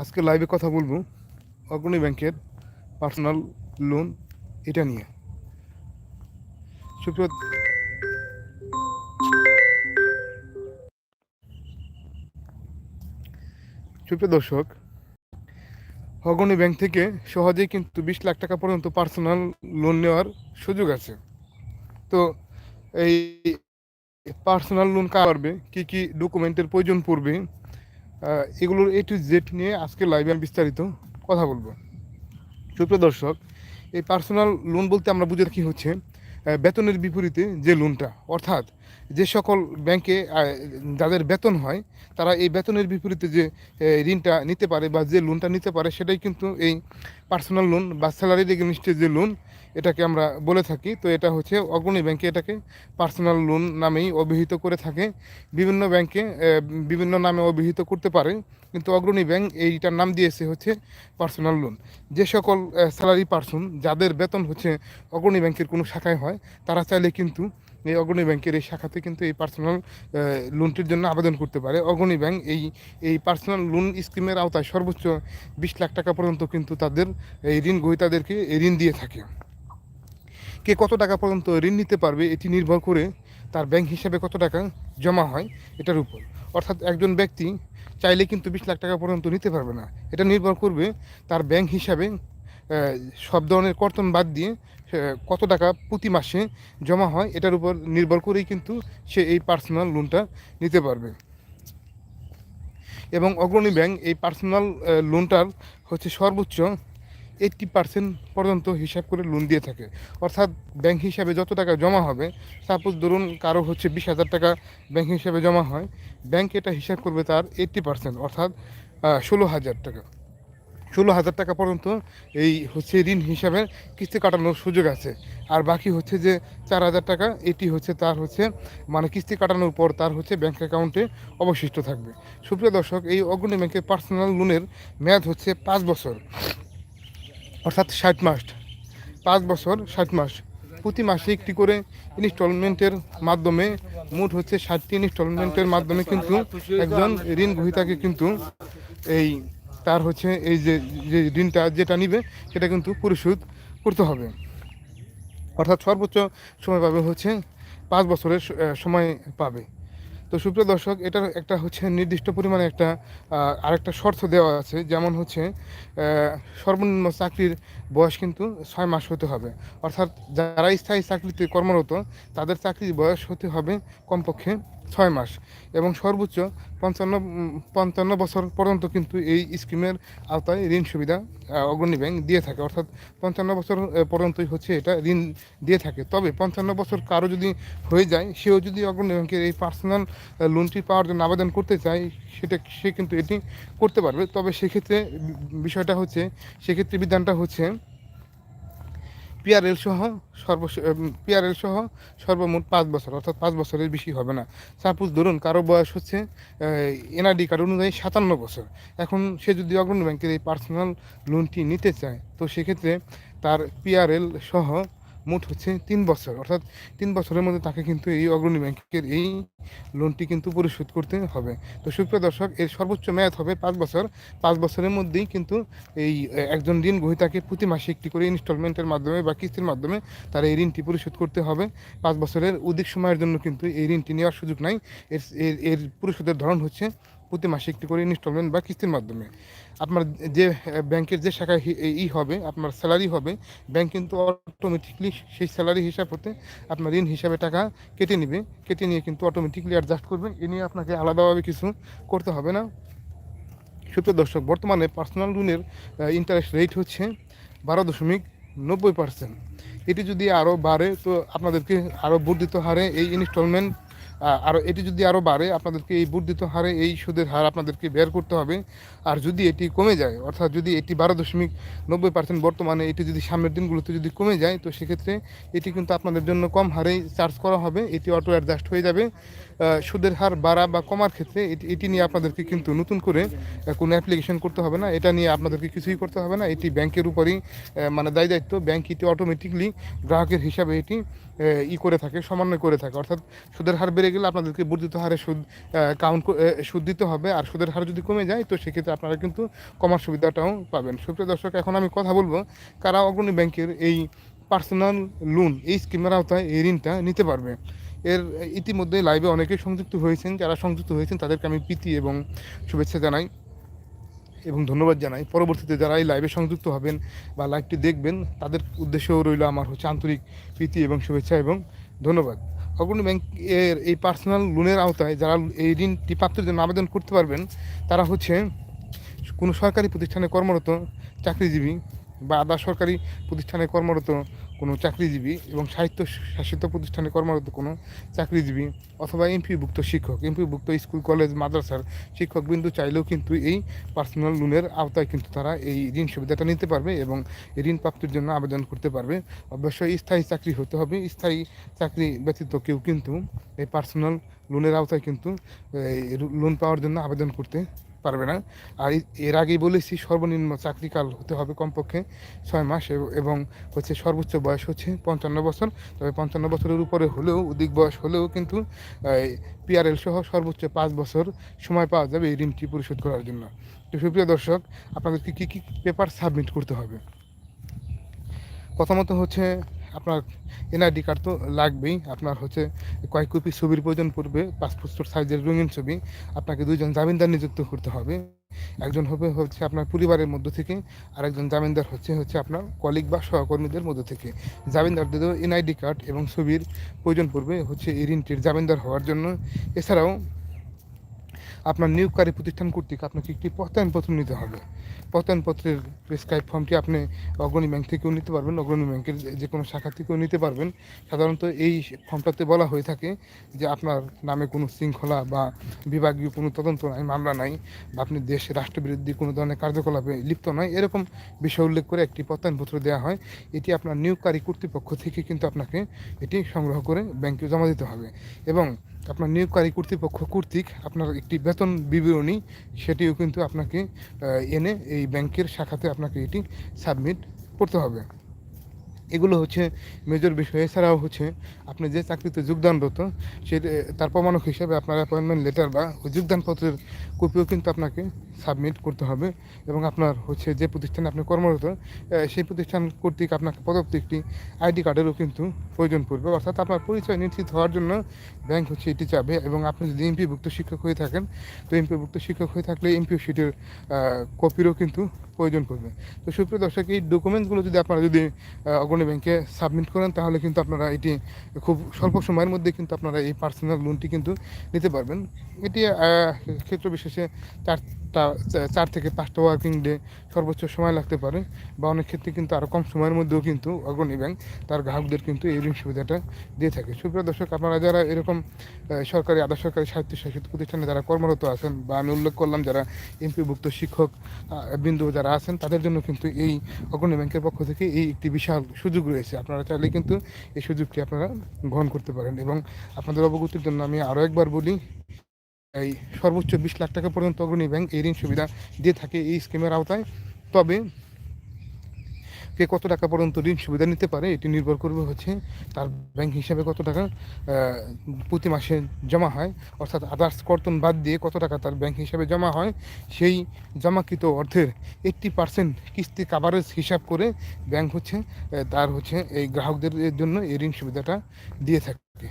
আজকে লাইভে কথা বলব অগ্রণী ব্যাংকের পার্সোনাল লোন এটা নিয়ে। সুপ্রিয় সুপ্রিয় দর্শক, অগ্রণী ব্যাংক থেকে সহজেই কিন্তু বিশ লাখ টাকা পর্যন্ত পার্সোনাল লোন নেওয়ার সুযোগ আছে। তো এই পার্সোনাল লোন কার পারবে? কী কী ডকুমেন্টের প্রয়োজন পড়বে? এগুলোর এ টু জেড নিয়ে আজকে লাইভে আমি বিস্তারিত কথা বলব। সুপ্রিয় দর্শক, এই পার্সোনাল লোন বলতে আমরা বুঝে রাখি হচ্ছে বেতনের বিপরীতে যে লোনটা অর্থাৎ যে সকল ব্যাংকে যাদের বেতন হয়, তারা এই বেতনের বিপরীতে যে ঋণটা নিতে পারে বা যে লোনটা নিতে পারে, সেটাই কিন্তু এই পার্সোনাল লোন বা স্যালারি এগেনস্টে যে লোন এটাকে আমরা বলে থাকি। তো এটা হচ্ছে অগ্রণী ব্যাংকে এটাকে পার্সোনাল লোন নামেই অভিহিত করে থাকে। বিভিন্ন ব্যাংকে বিভিন্ন নামে অভিহিত করতে পারে। কিন্তু অগ্রণী ব্যাংক এইটার নাম দিয়েছে হচ্ছে পার্সোনাল লোন। যে সকল স্যালারি পার্সন যাদের বেতন হচ্ছে অগ্রণী ব্যাংকের কোনো শাখায় হয়, তারা চাইলে কিন্তু এই অগ্রণী ব্যাংকের এই শাখাতে কিন্তু এই পার্সোনাল লোনটির জন্য আবেদন করতে পারে। অগ্রণী ব্যাংক এই এই পার্সোনাল লোন স্কিমের আওতায় সর্বোচ্চ বিশ লাখ টাকা পর্যন্ত কিন্তু তাদের এই ঋণ গ্রহীতাদেরকে ঋণ দিয়ে থাকে। কে কত টাকা পর্যন্ত ঋণ নিতে পারবে এটি নির্ভর করে তার ব্যাংক হিসাবে কত টাকা জমা হয় এটার উপর। অর্থাৎ একজন ব্যক্তি চাইলে কিন্তু বিশ লাখ টাকা পর্যন্ত নিতে পারবে না। এটা নির্ভর করবে তার ব্যাংক হিসাবে সব ধরনের কর্তন বাদ দিয়ে কত টাকা প্রতি মাসে জমা হয় এটার উপর নির্ভর করেই কিন্তু সে এই পার্সোনাল লোনটা নিতে পারবে। এবং অগ্রণী ব্যাংক এই পার্সোনাল লোনটার হচ্ছে সর্বোচ্চ এইট্টি পার্সেন্ট পর্যন্ত হিসাব করে লোন দিয়ে থাকে। অর্থাৎ ব্যাংক হিসাবে যত টাকা জমা হবে সাপোজ ধরুন কারও হচ্ছে বিশ হাজার টাকা ব্যাংক হিসাবে জমা হয় ব্যাংক এটা হিসাব করবে তার এইট্টি পার্সেন্ট, অর্থাৎ ষোলো হাজার টাকা। ষোলো হাজার টাকা পর্যন্ত এই হচ্ছে ঋণ হিসাবে কিস্তি কাটানোর সুযোগ আছে। আর বাকি হচ্ছে যে চার হাজার টাকা, এটি হচ্ছে তার হচ্ছে মানে কিস্তি কাটানোর পর তার হচ্ছে ব্যাংক অ্যাকাউন্টে অবশিষ্ট থাকবে। সুপ্রিয় দর্শক, এই অগ্রণী ব্যাংকের পার্সোনাল লোনের মেয়াদ হচ্ছে পাঁচ বছর। অর্থাৎ ষাট মাস, পাঁচ বছর ষাট মাস। প্রতি মাসে একটি করে ইনস্টলমেন্টের মাধ্যমে মোট হচ্ছে ষাটটি ইনস্টলমেন্টের মাধ্যমে কিন্তু একজন ঋণ গ্রহীতাকে কিন্তু এই তার হচ্ছে এই যে যে ঋণটা যেটা নিবে, সেটা কিন্তু পরিশোধ করতে হবে। অর্থাৎ সর্বোচ্চ সময় পাবে হচ্ছে পাঁচ বছরের সময় পাবে। তো সুপ্রিয় দর্শক, এটার একটা হচ্ছে নির্দিষ্ট পরিমাণে একটা আরেকটা শর্ত দেওয়া আছে, যেমন হচ্ছে সর্বনিম্ন চাকরির বয়স কিন্তু ছয় মাস হতে হবে। অর্থাৎ যারা স্থায়ী চাকরিতে কর্মরত, তাদের চাকরির বয়স হতে হবে কমপক্ষে ছয় মাস এবং সর্বোচ্চ পঞ্চান্ন পঞ্চান্ন বছর পর্যন্ত কিন্তু এই স্কিমের আওতায় ঋণ সুবিধা অগ্রণী ব্যাংক দিয়ে থাকে। অর্থাৎ পঞ্চান্ন বছর পর্যন্তই হচ্ছে এটা ঋণ দিয়ে থাকে। তবে পঞ্চান্ন বছর কারও যদি হয়ে যায়, সেও যদি অগ্রণী ব্যাংকের এই পার্সোনাল লোনটি পাওয়ার জন্য আবেদন করতে চায়, সেটা সে কিন্তু এটি করতে পারবে। তবে সেক্ষেত্রে বিষয়টা হচ্ছে, সেক্ষেত্রে বিধানটা হচ্ছে পিআরএল সহ সর্ব পিআরএল সহ সর্বমোট পাঁচ বছর, অর্থাৎ পাঁচ বছরের বেশি হবে না। সাপোজ ধরুন, কারও বয়স হচ্ছে এনআরডি কার্ড অনুযায়ী সাতান্ন বছর। এখন সে যদি অগ্রণী ব্যাংকের এই পার্সোনাল লোনটি নিতে চায়, তো সেক্ষেত্রে তার পিআরএল সহ মোট হচ্ছে তিন বছর। অর্থাৎ তিন বছরের মধ্যে তাকে কিন্তু এই অগ্রণী ব্যাংকের এই লোনটি কিন্তু পরিশোধ করতে হবে। তো সুপ্রিয় দর্শক, এর সর্বোচ্চ মেয়াদ হবে পাঁচ বছর। পাঁচ বছরের মধ্যেই কিন্তু এই একজন ঋণ গ্রহীতাকে প্রতি মাসে একটি করে ইনস্টলমেন্টের মাধ্যমে বা কিস্তির মাধ্যমে তার এই ঋণটি পরিশোধ করতে হবে। পাঁচ বছরের অধিক সময়ের জন্য কিন্তু এই ঋণটি নেওয়ার সুযোগ নাই। এর, এর- এর পরিশোধের ধরন হচ্ছে প্রতি মাসে একটি করে ইনস্টলমেন্ট বা কিস্তির মাধ্যমে। আপনার যে ব্যাংকের যে শাখায় ই হবে, আপনার স্যালারি হবে ব্যাংক কিন্তু অটোমেটিকলি সেই স্যালারি হিসাব হতে আপনার ঋণ হিসাবে টাকা কেটে নেবে। কেটে নিয়ে কিন্তু অটোমেটিকলি অ্যাডজাস্ট করবে। এ নিয়ে আপনাকে আলাদাভাবে কিছু করতে হবে না। সুপ্রিয় দর্শক, বর্তমানে পার্সোনাল লোনের ইন্টারেস্ট রেট হচ্ছে বারো দশমিক নব্বই পার্সেন্ট এটি যদি আরও বাড়ে, তো আপনাদেরকে আরও বর্ধিত হারে এই ইনস্টলমেন্ট আরও এটি যদি আরও বাড়ে, আপনাদেরকে এই বর্ধিত হারে, এই সুদের হার আপনাদেরকে বের করতে হবে। আর যদি এটি কমে যায়, অর্থাৎ যদি এটি বারো দশমিক নব্বই পার্সেন্ট বর্তমানে এটি যদি সামনের দিনগুলোতে যদি কমে যায়, তো সেক্ষেত্রে এটি কিন্তু আপনাদের জন্য কম হারে চার্জ করা হবে। এটি অটো অ্যাডজাস্ট হয়ে যাবে। সুদের হার বাড়া বা কমার ক্ষেত্রে এটি নিয়ে আপনাদেরকে কিন্তু নতুন করে কোনো অ্যাপ্লিকেশন করতে হবে না। এটা নিয়ে আপনাদেরকে কিছুই করতে হবে না। এটি ব্যাংকের উপরই মানে দায় দায়িত্ব। ব্যাংক এটি অটোমেটিকলি গ্রাহকের হিসাবে এটি ই করে থাকে, সমন্বয় করে থাকে। অর্থাৎ সুদের হার বেড়ে গেলে আপনাদেরকে বর্ধিত হারে সুদ কাউন্ট সুদ দিতে হবে। আর সুদের হার যদি কমে যায়, তো সেক্ষেত্রে আপনারা কিন্তু কমার সুবিধাটাও পাবেন। সুপ্রিয় দর্শক, এখন আমি কথা বলব, কারা অগ্রণী ব্যাংকের এই পার্সোনাল লোন এই স্কিমের আওতায় এই ঋণটা নিতে পারবে? এর ইতিমধ্যে লাইভে অনেকেই সংযুক্ত হয়েছেন, যারা সংযুক্ত হয়েছেন তাদেরকে আমি প্রীতি এবং শুভেচ্ছা জানাই এবং ধন্যবাদ জানাই। পরবর্তীতে যারা এই লাইভে সংযুক্ত হবেন বা লাইভটি দেখবেন, তাদের উদ্দেশ্যও রইল আমার হচ্ছে আন্তরিক প্রীতি এবং শুভেচ্ছা এবং ধন্যবাদ। অগ্রণী ব্যাংক এর এই পার্সোনাল লোনের আওতায় যারা এই ঋণটি প্রাপ্তির জন্য আবেদন করতে পারবেন, তারা হচ্ছে কোনো সরকারি প্রতিষ্ঠানে কর্মরত চাকরিজীবী বা আধা সরকারি প্রতিষ্ঠানে কর্মরত কোনো চাকরিজীবী এবং সাহিত্য শাসিত প্রতিষ্ঠানে কর্মরত কোনো চাকরিজীবী অথবা এমপিভুক্ত শিক্ষক এমপিভুক্ত স্কুল, কলেজ, মাদ্রাসার শিক্ষকবৃন্দু চাইলেও কিন্তু এই পার্সোনাল লোনের আওতায় কিন্তু তারা এই ঋণ সুবিধাটা নিতে পারবে এবং ঋণ প্রাপ্তির জন্য আবেদন করতে পারবে। অবশ্যই স্থায়ী চাকরি হতে হবে। স্থায়ী চাকরি ব্যতীত কেউ কিন্তু এই পার্সোনাল লোনের আওতায় কিন্তু লোন পাওয়ার জন্য আবেদন করতে পারবে না। আর এর আগেই বলেছি, সর্বনিম্ন চাকরিকাল হতে হবে কমপক্ষে ছয় মাস এবং হচ্ছে সর্বোচ্চ বয়স হচ্ছে পঞ্চান্ন বছর। তবে পঞ্চান্ন বছরের উপরে হলেও, অধিক বয়স হলেও কিন্তু পিআরএল সহ সর্বোচ্চ পাঁচ বছর সময় পাওয়া যাবে এই ঋণটি পরিশোধ করার জন্য। তো সুপ্রিয় দর্শক, আপনাদেরকে কী কী পেপার সাবমিট করতে হবে? প্রথমত হচ্ছে আপনার এনআইডি কার্ড তো লাগবেই। আপনার হচ্ছে কয়েক কপি ছবির প্রয়োজন পড়বে পাসপোর্ট সাইজের রঙিন ছবি। আপনাকে দুইজন জামিনদার নিযুক্ত করতে হবে। একজন হবে হচ্ছে আপনার পরিবারের মধ্য থেকে আর একজন জামিনদার হচ্ছে হচ্ছে আপনার কলিগ বা সহকর্মীদের মধ্য থেকে। জামিনদারদেরও এনআইডি কার্ড এবং ছবির প্রয়োজন পড়বে হচ্ছে এই ঋণটির জামিনদার হওয়ার জন্য। এছাড়াও আপনার নিয়োগকারী প্রতিষ্ঠান কর্তৃক আপনাকে একটি প্রত্যয়নপত্র নিতে হবে। প্রত্যয়নপত্রের প্রেসক্রাইব ফর্মটি আপনি অগ্রণী ব্যাংক থেকেও নিতে পারবেন, অগ্রণী ব্যাংকের যে কোনো শাখা থেকেও নিতে পারবেন। সাধারণত এই ফর্মটাতে বলা হয়ে থাকে যে আপনার নামে কোনো শৃঙ্খলা বা বিভাগীয় কোনো তদন্ত নাই, মামলা নাই, বা আপনি দেশ রাষ্ট্রবিরোধী কোনো ধরনের কার্যকলাপে লিপ্ত নয়। এরকম বিষয় উল্লেখ করে একটি প্রত্যয়নপত্র দেওয়া হয়। এটি আপনার নিয়োগকারী কর্তৃপক্ষ থেকে কিন্তু আপনাকে এটি সংগ্রহ করে ব্যাংকে জমা দিতে হবে। এবং আপনার নিয়োগকারী কর্তৃপক্ষ কর্তৃক আপনার একটি বেতন বিবরণী, সেটিও কিন্তু আপনাকে এনে এই ব্যাংকের শাখাতে আপনাকে এটি সাবমিট করতে হবে। এগুলো হচ্ছে মেজর বিষয়। এছাড়াও হচ্ছে আপনি যে চাকরিতে যোগদানরত সে তার প্রমাণক হিসেবে আপনার অ্যাপয়েন্টমেন্ট লেটার বা ওই যোগদানপত্রের কপিও কিন্তু আপনাকে সাবমিট করতে হবে এবং আপনার হচ্ছে যে প্রতিষ্ঠানে আপনি কর্মরত সেই প্রতিষ্ঠান কর্তৃক আপনাকে প্রদত্ত একটি আইডি কার্ডেরও কিন্তু প্রয়োজন পড়বে। অর্থাৎ আপনার পরিচয় নিশ্চিত হওয়ার জন্য ব্যাংক হচ্ছে এটি চাবে এবং আপনি যদি এমপিভুক্ত শিক্ষক হয়ে থাকেন, তো এমপিভুক্ত শিক্ষক হয়ে থাকলে এমপিও শিটের কপিরও কিন্তু প্রয়োজন পড়বে। তো সুপ্রিয় দর্শক, এই ডকুমেন্টসগুলো যদি আপনারা যদি অগ্রণী ব্যাংকে সাবমিট করেন, তাহলে কিন্তু আপনারা এটি খুব স্বল্প সময়ের মধ্যে কিন্তু আপনারা এই পার্সোনাল লোনটি কিন্তু নিতে পারবেন। এটি ক্ষেত্র বিশেষে চারটা চার থেকে পাঁচটা ওয়ার্কিং ডে সর্বোচ্চ সময় লাগতে পারে বা অনেক ক্ষেত্রে কিন্তু আরও কম সময়ের মধ্যেও কিন্তু অগ্রণী ব্যাংক তার গ্রাহকদের কিন্তু এই ঋণ সুবিধাটা দিয়ে থাকে। সুপ্রিয় দর্শক, আপনারা যারা এরকম সরকারি, আধা সরকারি সাহিত্য শাসিত প্রতিষ্ঠানে যারা কর্মরত আছেন বা আমি উল্লেখ করলাম যারা এমপিভুক্ত শিক্ষক বিন্দু যারা আছেন, তাদের জন্য কিন্তু এই অগ্রণী ব্যাংকের পক্ষ থেকে এই একটি বিশাল সুযোগ রয়েছে। আপনারা চাইলে কিন্তু এই সুযোগটি আপনারা গ্রহণ করতে পারেন এবং আপনাদের অবগতির জন্য আমি আরও একবার বলি এই সর্বোচ্চ বিশ লাখ টাকা পর্যন্ত অগ্রণী ব্যাংক এই ঋণ সুবিধা দিয়ে থাকে এই স্কিমের আওতায়। তবে কে কত টাকা পর্যন্ত ঋণ সুবিধা নিতে পারে এটি নির্ভর করবে হচ্ছে তার ব্যাংক হিসাবে কত টাকা প্রতি মাসে জমা হয়। অর্থাৎ আদার্স কর্তন বাদ দিয়ে কত টাকা তার ব্যাংক হিসাবে জমা হয়, সেই জমাকৃত অর্থের এইট্টি পার্সেন্ট কিস্তি কাভারেজ হিসাব করে ব্যাংক হচ্ছে তার হচ্ছে এই গ্রাহকদের জন্য এই ঋণ সুবিধাটা দিয়ে থাকে।